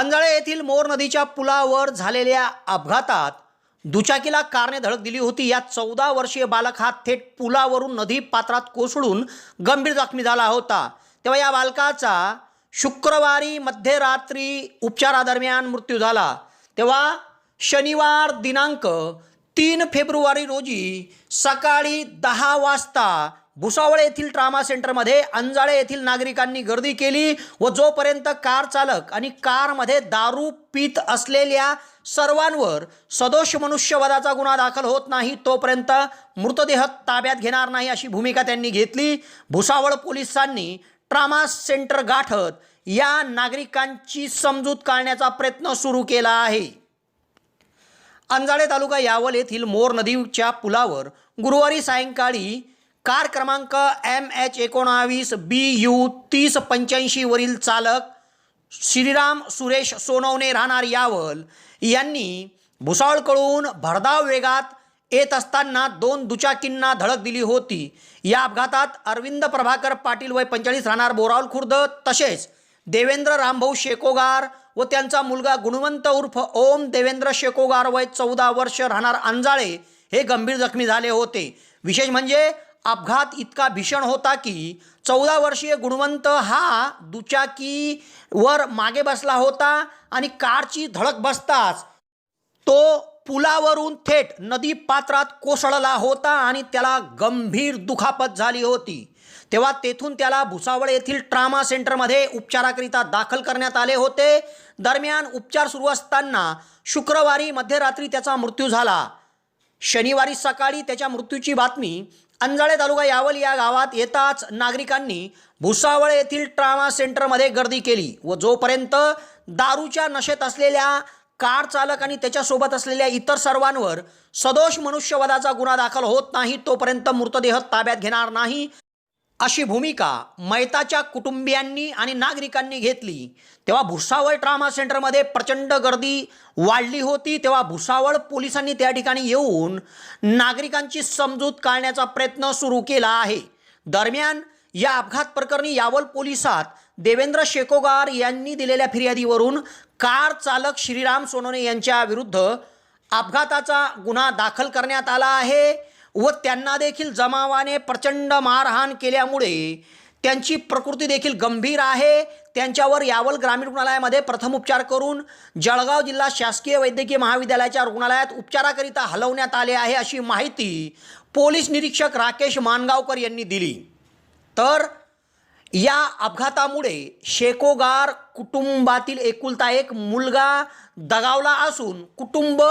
अंजाळे येथील मोर नदीच्या पुलावर झालेल्या अपघातात दुचाकीला कारने धडक दिली होती. या चौदा वर्षीय बालक हा थेट पुलावरून नदी पात्रात कोसळून गंभीर जखमी झाला होता. तेव्हा या बालकाचा शुक्रवारी मध्यरात्री उपचारादरम्यान मृत्यू झाला. तेव्हा शनिवार दिनांक तीन फेब्रुवारी रोजी सकाळी दहा वाजता भुसावळ येथील ट्रामा सेंटरमध्ये अंजाळे येथील नागरिकांनी गर्दी केली व जोपर्यंत कार चालक आणि कारमध्ये दारू पीत असलेल्या सर्वांवर सदोष मनुष्यवधाचा गुन्हा दाखल होत नाही तोपर्यंत मृतदेह ताब्यात घेणार नाही अशी भूमिका त्यांनी घेतली. भुसावळ पोलिसांनी ट्रामा सेंटर गाठत या नागरिकांची समजूत काढण्याचा प्रयत्न सुरू केला आहे. अंजाळे तालुका यावल येथील मोर नदीच्या पुलावर गुरुवारी सायंकाळी कार क्रमांक एम एच एकोणावीस बी यू तीस पंच्याऐंशीवरील चालक श्रीराम सुरेश सोनवणे राहणार यावल. यांनी भुसावळकडून भरधाव वेगात येत असताना दोन दुचाकींना धडक दिली होती. या अपघातात अरविंद प्रभाकर पाटील वय पंचेचाळीस राहणार बोरावल खुर्द तसेच देवेंद्र रामभाऊ शेकोगार व त्यांचा मुलगा गुणवंत उर्फ ओम देवेंद्र शेकोगार वय चौदा वर्ष राहणार अंजाळे हे गंभीर जखमी झाले होते. विशेष म्हणजे अपघात इतका भीषण होता की चौदा वर्षीय गुणवंत हा दुचाकीवर मागे बसला होता आणि कारची धडक बसताच तो पुलावरून थेट नदी पात्रात कोसळला होता आणि त्याला गंभीर दुखापत झाली होती. तेव्हा तेथून त्याला भुसावळ येथील ट्रामा सेंटरमध्ये उपचाराकरिता दाखल करण्यात आले होते. दरम्यान उपचार सुरू असताना शुक्रवारी मध्यरात्री त्याचा मृत्यू झाला. शनिवारी सकाळी त्याच्या मृत्यूची बातमी अंजाळे तालुका यावल या गावात येताच नागरिकांनी भुसावळ येथील ट्रामा सेंटरमध्ये गर्दी केली व जोपर्यंत दारूच्या नशेत असलेल्या कार चालक आणि त्याच्यासोबत असलेल्या इतर सर्वांवर सदोष मनुष्यवधाचा गुन्हा दाखल होत नाही तोपर्यंत मृतदेह ताब्यात घेणार नाही. अशी भूमिका मैताच्या कुटुंबियांनी आणि नागरिकांनी घेतली. तेव्हा भुसावळ ट्रामा सेंटरमध्ये प्रचंड गर्दी वाढली होती. तेव्हा भुसावळ पोलिसांनी त्या ठिकाणी येऊन नागरिकांची समजूत काढण्याचा प्रयत्न सुरू केला आहे. दरम्यान या अपघात प्रकरणी यावल पोलिसात देवेंद्र शेकोगार यांनी दिलेल्या फिर्यादीवरून कार चालक श्रीराम सोनोने यांच्या विरुद्ध अपघाताचा गुन्हा दाखल करण्यात आला आहे. व त्यांना देखील जमावाने प्रचंड मारहाण केल्यामुळे त्यांची प्रकृती देखील गंभीर आहे. त्यांच्यावर यावल ग्रामीण रुग्णालयामध्ये प्रथम उपचार करून जळगाव जिल्हा शासकीय वैद्यकीय महाविद्यालयाच्या रुग्णालयात उपचाराकरिता हलवण्यात आले आहे अशी माहिती पोलीस निरीक्षक राकेश मानगावकर यांनी दिली. तर या अपघातामुळे शेकोगार कुटुंबातील एकुलता एक मुलगा दगावला असून कुटुंब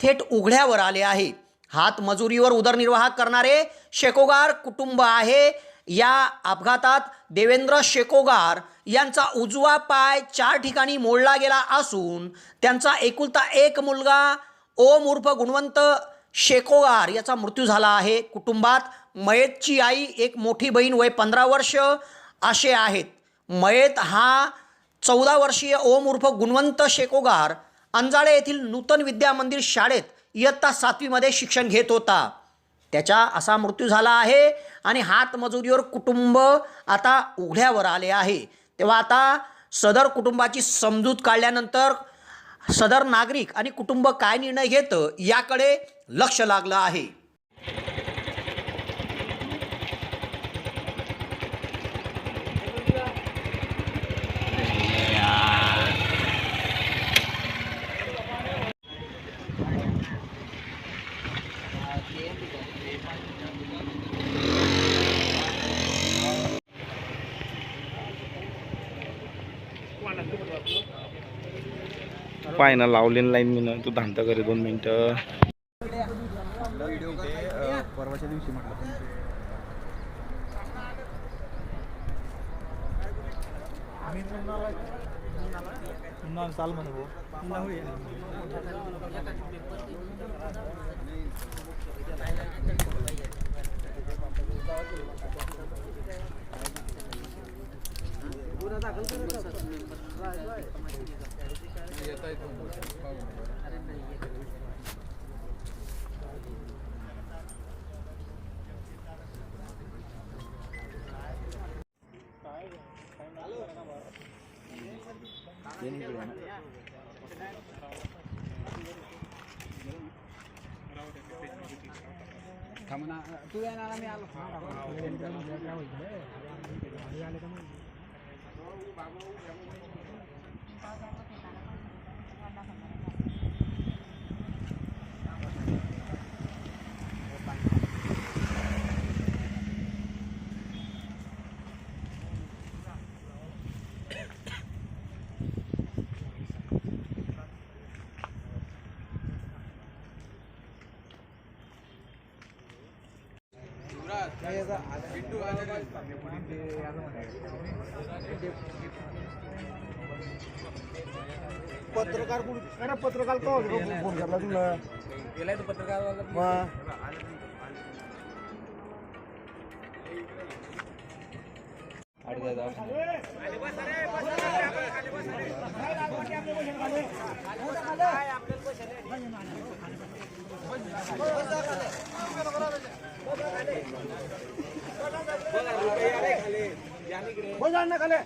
थेट उघड्यावर आले आहे. हातमजुरीवर उदरनिर्वाह करणारे शेकोगार कुटुंब आहे. या अपघातात देवेंद्र शेकोगार यांचा उजवा पाय चार ठिकाणी मोडला गेला असून त्यांचा एकुलता एक मुलगा ओम उर्फ गुणवंत शेकोगार याचा मृत्यू झाला आहे. कुटुंबात मयतची आई एक मोठी बहीण वय पंधरा वर्ष असे आहेत. मयत हा चौदा वर्षीय ओम उर्फ गुणवंत शेकोगार अंजाळे येथील नूतन विद्या मंदिर शाळेत इयत्ता सातवीमध्ये शिक्षण घेत होता. त्याचा असा मृत्यू झाला आहे आणि हातमजुरीवर कुटुंब आता उघड्यावर आले आहे. तेव्हा आता सदर कुटुंबाची समजूत काढल्यानंतर सदर नागरिक आणि कुटुंब काय निर्णय घेतं याकडे लक्ष लागलं आहे. पाय ना लावलेली लाईन मी ना तू धांता करे दोन मिनिटं. परवाच्या दिवशी म्हटलं चाल म्हणू तू आहे ना मी आलो बाबा पत्रकार कोण? अरे पत्रकार तो फोन करला तुला. गेलाय तो पत्रकार मग हो जाण ना खाले